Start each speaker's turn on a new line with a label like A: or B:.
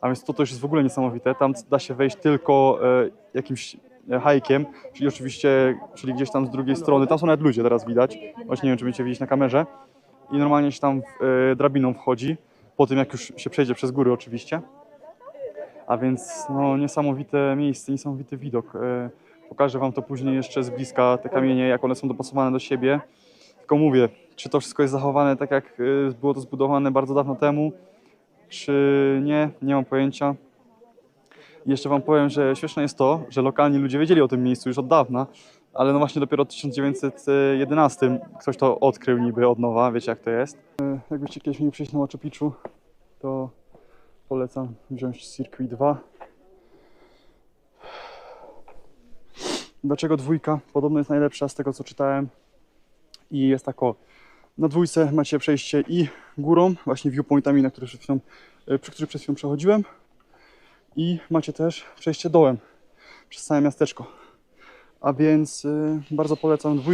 A: A więc to też jest w ogóle niesamowite. Tam da się wejść tylko e, jakimś e, hajkiem, czyli oczywiście, czyli gdzieś tam z drugiej strony. Tam są nawet ludzie teraz widać. Właśnie nie wiem, czy będziecie widzieć na kamerze. I normalnie się tam e, drabiną wchodzi, po tym jak już się przejdzie przez góry oczywiście. A więc no, niesamowite miejsce, niesamowity widok. Pokażę Wam to później jeszcze z bliska, te kamienie, jak one są dopasowane do siebie. Tylko mówię, czy to wszystko jest zachowane tak, jak było to zbudowane bardzo dawno temu, czy nie, nie mam pojęcia. Jeszcze Wam powiem, że śmieszne jest to, że lokalni ludzie wiedzieli o tym miejscu już od dawna, ale no właśnie dopiero w 1911 ktoś to odkrył niby od nowa, wiecie jak to jest. E, Jakbyście kiedyś mieli przyjść na Machu Picchu, to polecam wziąć Circuit 2. Dlaczego dwójka? Podobno jest najlepsza z tego co czytałem. I jest tak o, na dwójce macie przejście i górą, właśnie viewpointami, na które przed chwilą, e, przy których przed chwilą przechodziłem. I macie też przejście dołem przez całe miasteczko. A więc y, bardzo polecam dwójkę.